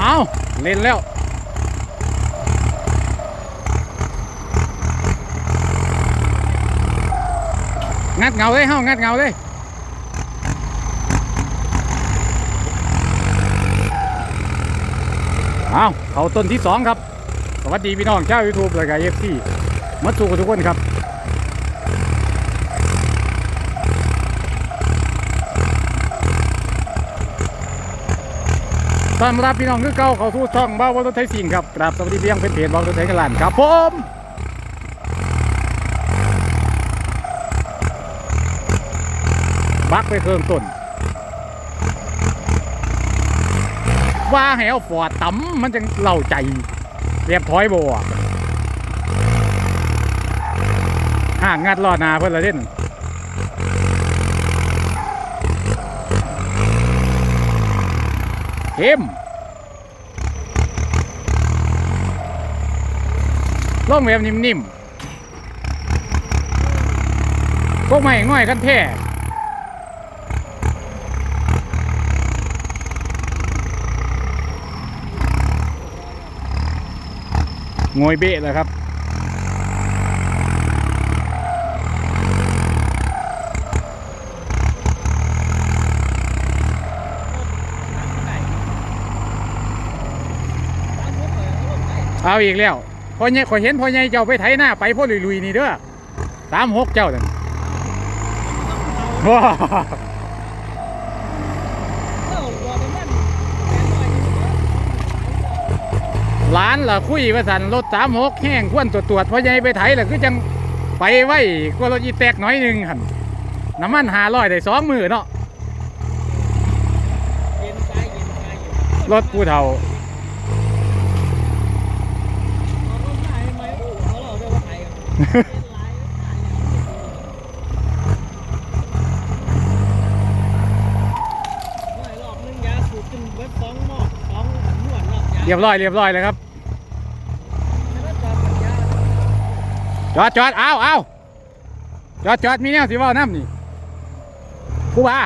เอาเล่นแล้วงัดเงาเลยเฮ้างัดเงาเลยเอาเขาต้นที่สองครับ สวัสดีพี่น้องชาวยูทูบรายการเอฟซีมาสู่กับทุกคนครับ ต้อนรับพี่น้องคือเก่าเขาสู่ช่องบ้าวรถไทยสิงห์ครับกราบสวัสดีเพียงเป็นเพจบ้าวรถไทยกันลานครับผมบักไปเครื่องต้นว่าให้เอาฟอดต่ำมันจะเล่าใจเรียบถอยบวกห่างงัดลอดนาเพื่อนละเล่น เข้มล่องแบบนิ่มๆพวกใหม่ง่อยกันแท้งวยเบะเลยครับ เอาอีกแล้วพอเนี่ยขอยเห็นพอเนี่ยเจ้าไปไถหน้าไปพ่อลุยๆนี่เด้อสามหกเจ้านั่นว้าหลานล่ะคุยว่าสันรถสามหกแห้งควนตรวจตรวจพอเนี่ยไปไถล่ะคือจังไปไว้กว่ารถอีแตกน้อยหนึ่งหันน้ำมันหาร้อยได้สองมือเนาะรถผู้เฒ่า รียบร้อยเรียบร้อยเลยครับจอดจอดเอาเอาจอดจอดมีแนวสิเว่าน้ำนี่ผู้บ่า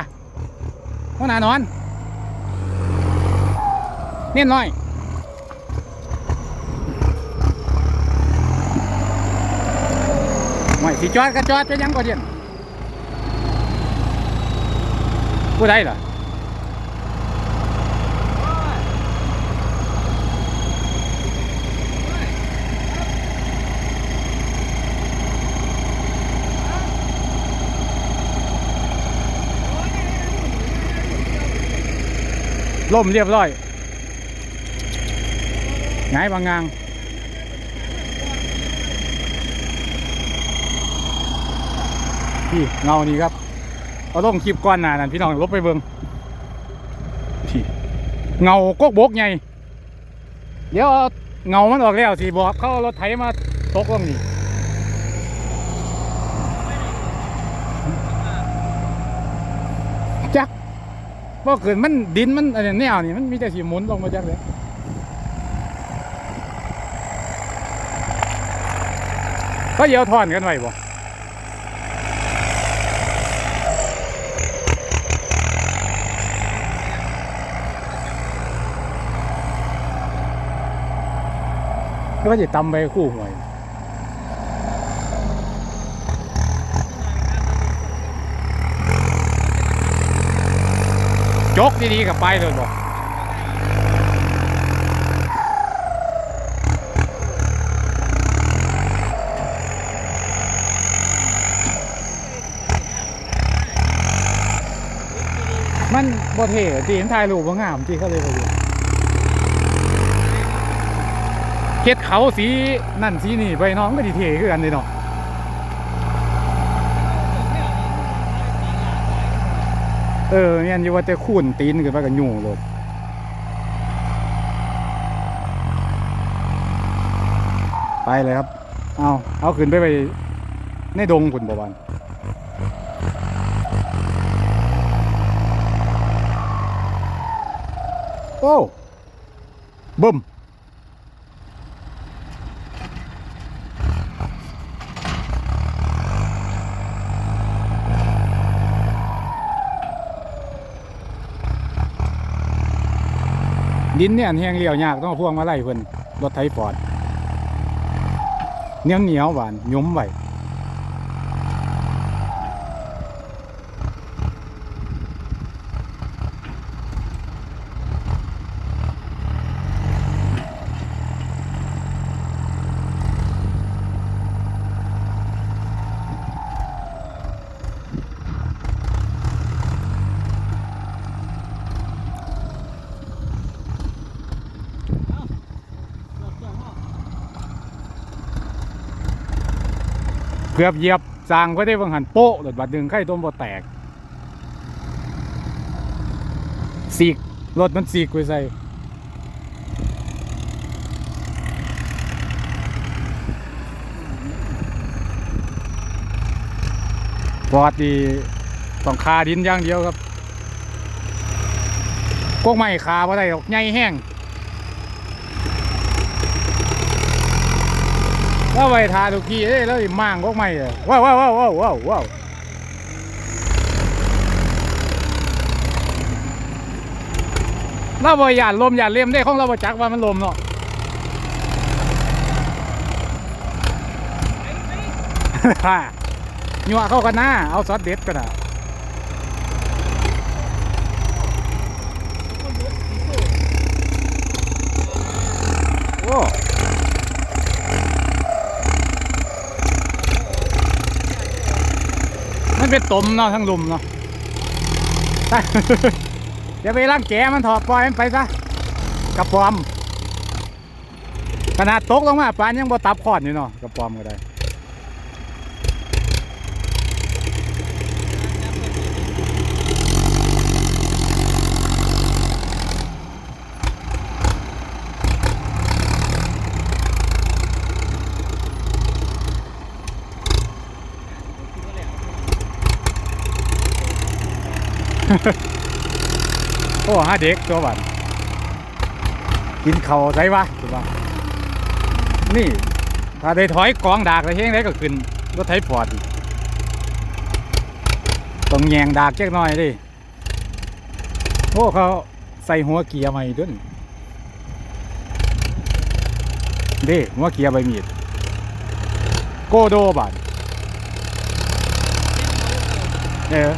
หัวหน้านอน เน้นน้อยไม่สิจอดก็จอดจะยังก็เดียนผู้ใดล่ะ ล่มเรียบร้อยไงายบางงางพี่เงานี่ครับ เอาลงคลิปก้อนหนานั่นพี่น้องลบไปเบิงพี่เงาโกกบกไงเดี๋ยวเงามันออกแล้วสิบอกเขาเอารถไถมาตกลงนี่ พอเกิดมันดินมันอะไรแนวนี่มันมีแต่สีหมุนลงมาจากเลยก็เยียวทอนกันไว้บ่ก็จะตำไปคู่หวย จกดีๆกับไปเลยบ่มันบ่เท่ที่เห็นถ่ายรูปบ่งามที่เขาเลยบ่อยู่เฮ็ดเขาสีนั่นสีนี่ไปน้องก็ดีเท่คือกันเลยเนาะ เออเนี่ยอยู่ว่าจะคูนตีนขึ้นไปกับยูเลยไปเลยครับ เอาเอาขึ้นไปไปในดงขุนบวานโอ้บึ้ม ดินเนี่ยแห้งเลี้ยวยากต้องพ่วงมาไล่เพิ่นรถไถฟอร์ดเหนียวเหนียวหวานยุ้มไว้ เกือบเหยียบสร้างไว้ได้บางหันโป๊ะรถบัดหนึ่งไข่ต้มบ่แตกสีกรถมันสีกไว้ใส่ปอดดีต้องคาดินอย่างเดียวครับ พวกไม้คาบ่ได้หรอกใหญ่แห้ง ว่าไปทาทุกทีเอ้ยแล้วมั่างพวกไม่เลยว้าวว้าวว้าวว้าวว้าวว้าวเราบ่หยาดลมหยาดเลี่ยมได้ของเราบ่จักว่ามันลมเนาะฮ่าหยัวเข้ากันหน้าเอาซอสเด็ดก็ได้โอ้ มันเป็นตมเนาะทั้งลุมเนาะไปเดี๋ยวไปล้างแกมันถอดปล่อยมันไปซะกระปอม ขนาดตกลงมาปานยังบ่ตับขอดอยู่เนาะกระปอมก็ได้ โอ้หาเด็กตัวบันกินเข่าใส่วะตัวบันนี่ ถ้าได้ถอยกองดากอะไรเฮงได้ก็ขึ้นรถไถปอดต้องแยงดากแจ๊กหน่อยดิโอ้เขาใส่หัวเกียร์ใหม่ด้วยเด้หัวเกียร์ใบมีดโกโดบันเออ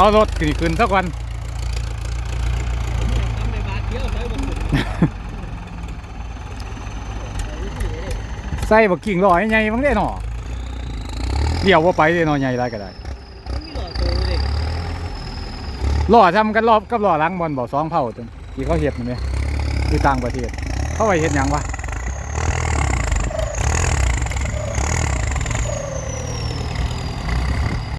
เอารถขึ้นขึ้นสักวันใส่บักกิ่งลอยใหญ่มั้งได้หนอเดี่ยวว่าไปได้หนอใหญ่ได้ก็ได้ล่อทำกันรอบกับล่อล้างบอลบ่อสองเผ่าจนที่เขาเห็ดนี่ไหมที่ต่างประเทศเขาไปเห็ดยังวะ